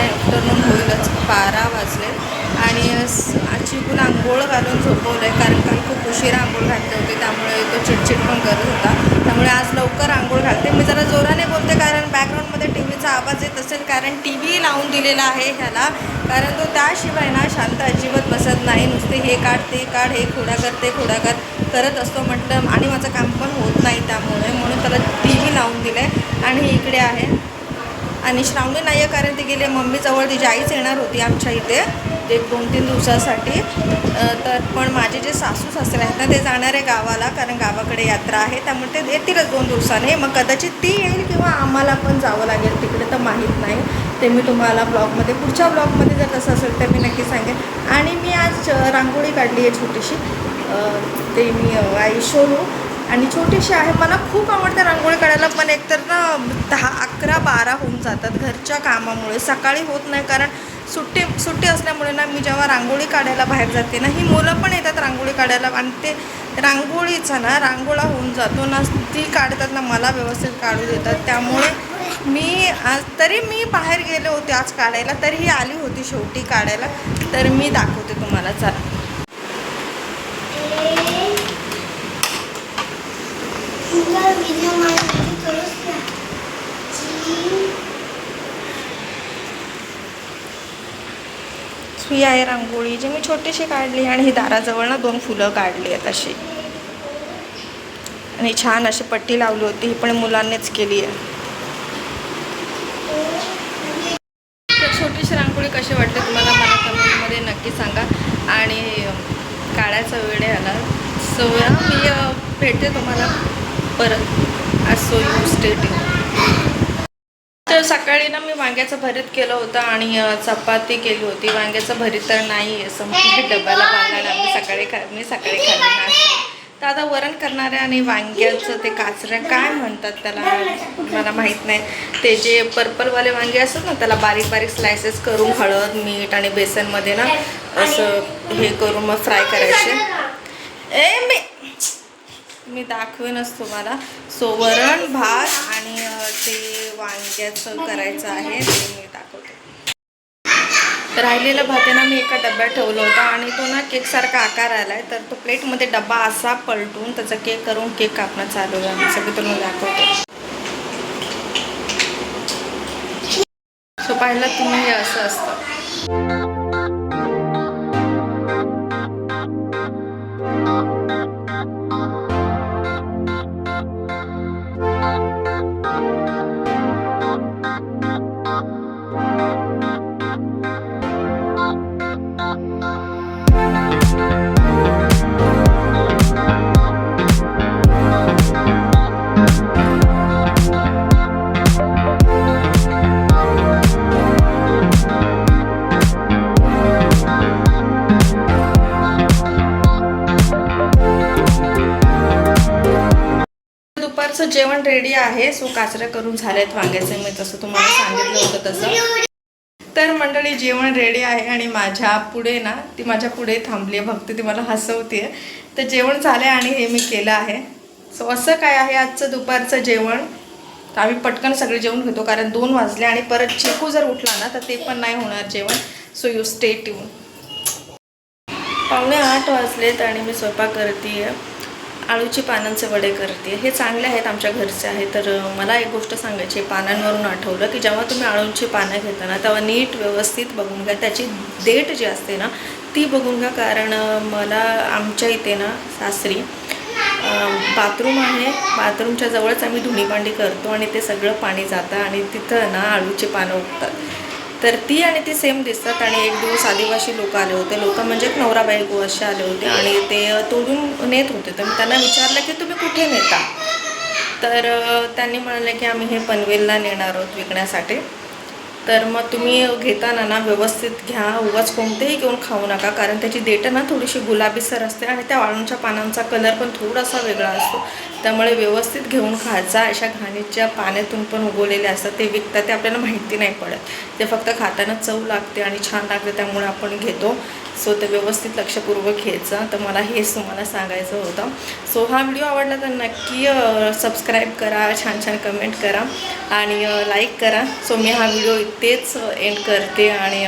Afternoon होईलच. बारा वाजले. आणि स- चिकून आंघोळ घालून झोपवलं आहे कारण काल खूप उशीर आंघोळ घातले होते त्यामुळे तो चिडचिड पण करत होता. त्यामुळे आज लवकर आंघोळ घालते. मी जरा जोराने बोलते कारण बॅकग्राऊंडमध्ये टी व्हीचा आवाज येत असेल कारण टी व्ही लावून दिलेला आहे ह्याला. कारण तो त्याशिवाय ना शांत अजिबात बसत नाही. नुसते हे काढ ते काढ हे खोडा कर ते खोडा कर करत असतो म्हटलं आणि माझं काम पण होत नाही त्यामुळे. म्हणून त्याला टी व्ही लावून दिलं आहे आणि हे इकडे आहे. आणि श्रावणी नाही आहे कारण ती गेली मम्मीजवळ. तिची आईच येणार होती आमच्या इथे. एक दोन तीन दिवसासाठी. तर पण माझे जे सासू सासरे आहेत ना ते जाणार आहे गावाला कारण गावाकडे यात्रा आहे. त्यामुळे ते येतीलच दोन दिवसाने. मग कदाचित ती येईल किंवा आम्हाला पण जावं लागेल तिकडे तर माहीत नाही. ते मी तुम्हाला ब्लॉगमध्ये पुढच्या ब्लॉगमध्ये जर तसं असेल तर मी नक्की सांगेन. आणि मी आज रांगोळी काढली आहे छोटीशी. ते मी आई शोलू आणि छोटीशी आहे मला खूप आवडते रांगोळी काढायला पण एकतर ना दहा अकरा बारा होऊन जातात घरच्या कामामुळे. सकाळी होत नाही कारण सुट्टी सुट्टी असल्यामुळे ना मी जेव्हा रांगोळी काढायला बाहेर जाते ना ही मुलं पण येतात रांगोळी काढायला आणि ते रांगोळीचा ना रांगोळा होऊन जातो ना ती काढतात ना मला व्यवस्थित काढू देतात. त्यामुळे मी आज तरी मी बाहेर गेले होते आज काढायला तरीही आली होती शेवटी काढायला. तर मी दाखवते तुम्हाला. चला. तुला व्हिडिओ माझ्यासाठी करूच ना ही आहे रांगोळी जी मी छोटीशी काढली आणि ही दाराजवळ ना दोन फुलं काढली आहेत अशी. आणि छान अशी पट्टी लावली होती ही पण मुलांनीच केली आहे. तर छोटीशी रांगोळी कशी वाटते तुम्हाला मला कमेंटमध्ये नक्की सांगा. आणि काढायचा वेळ आला. सो मी भेटते तुम्हाला. परत आज सो यू स्टेट तर सकाळी ना मी वांग्याचं भरीत केलं होतं आणि चपाती केली होती. वांग्याचं भरीत तर नाही म्हणजे आहे संपूर्ण डब्याला बांधणार आम्ही सकाळी खा मी सकाळी खाल्ली नाश्ता तर आता वरण करणारे आणि वांग्याचं ते काचऱ्या काय म्हणतात त्याला? मला माहीत नाही. ते जे पर्पलवाले वांगे असतात ना त्याला बारीक बारीक स्लायसेस करून हळद मीठ आणि बेसनमध्ये ना असं हे करून मग फ्राय करायचे. ए मी मी दाखवेनच तुम्हाला. सो वरण भात आणि ते वांग्याचं करायचं आहे ते मी दाखवते. राहिलेलं भात आहे ना मी एका डब्यात ठेवलं होतं आणि तो ना केकसारखा आकार आला आहे तर तो प्लेटमध्ये डब्बा असा पलटून त्याचा केक करून केक कापणं चालू आहे. आम्ही सगळं तुम्हाला दाखवते. सो पाहिलं तुम्ही असं असतं. जेवण रेडी आहे. सो काचऱ्या करून झाल्यात वांग्याचे. मी तसं तुम्हाला सांगितलं होतं तसं. तर मंडळी जेवण रेडी आहे आणि माझ्या पुढे ना ती माझ्या पुढे थांबली आहे. भक्ती ती मला हसवते तर जेवण झालं आणि हे मी केलं आहे. सो असं काय आहे आजचं दुपारचं जेवण? तर आम्ही पटकन सगळे जेवण घेतो कारण दोन वाजले आणि परत चिकू जर उठला ना तर ते पण नाही होणार जेवण. सो यू स्टे ट्यून पावणे आठ वाजलेत आणि मी स्वयंपाक करते आहे आळूचे पानांचे वडे करते. हे चांगले आहेत आमच्या घरचे आहे तर मला एक गोष्ट सांगायची पानांवरून आठवलं की जेव्हा तुम्ही आळूची पानं घेता ना तेव्हा नीट व्यवस्थित बघून घ्या. त्याची देठ जी असते ना ती बघून घ्या. कारण मला आमच्या इथे ना सासरी बाथरूम आहे. बाथरूमच्या जवळच आम्ही धुणी भांडी करतो आणि ते सगळं पाणी जातं आणि तिथं ना आळूची पानं उठतात तर ती आणि ती सेम दिसतात आणि एक दिवस आदिवासी लोक आले होते. लोक म्हणजे नवरा बायको असे आले होते आणि ते तोडून नेत होते. तर मी त्यांना विचारलं की तुम्ही कुठे नेता? तर त्यांनी म्हणाले की आम्ही हे पनवेलला नेणार आहोत विकण्यासाठी. तर मग तुम्ही घेताना ना व्यवस्थित घ्या उगाच कोणतेही घेऊन खाऊ नका कारण त्याची देठं ना थोडीशी गुलाबीसर असते आणि त्या वाळूंच्या पानांचा कलर पण थोडासा वेगळा असतो. त्यामुळे व्यवस्थित घेऊन खायचा अशा घाणीच्या पाण्यातून पण उगवलेले असतात ते विकतात ते आपल्याला माहिती नाही पडत. ते फक्त खाताना चव लागते आणि छान लागते त्यामुळे आपण घेतो. सो ते व्यवस्थित लक्षपूर्वक घ्यायचं. तर मला हेच तुम्हाला सांगायचं होतं. सो हा व्हिडिओ आवडला तर नक्की सबस्क्राईब करा छान छान कमेंट करा आणि लाईक करा. सो मी हा व्हिडिओ इथेच एंड करते आणि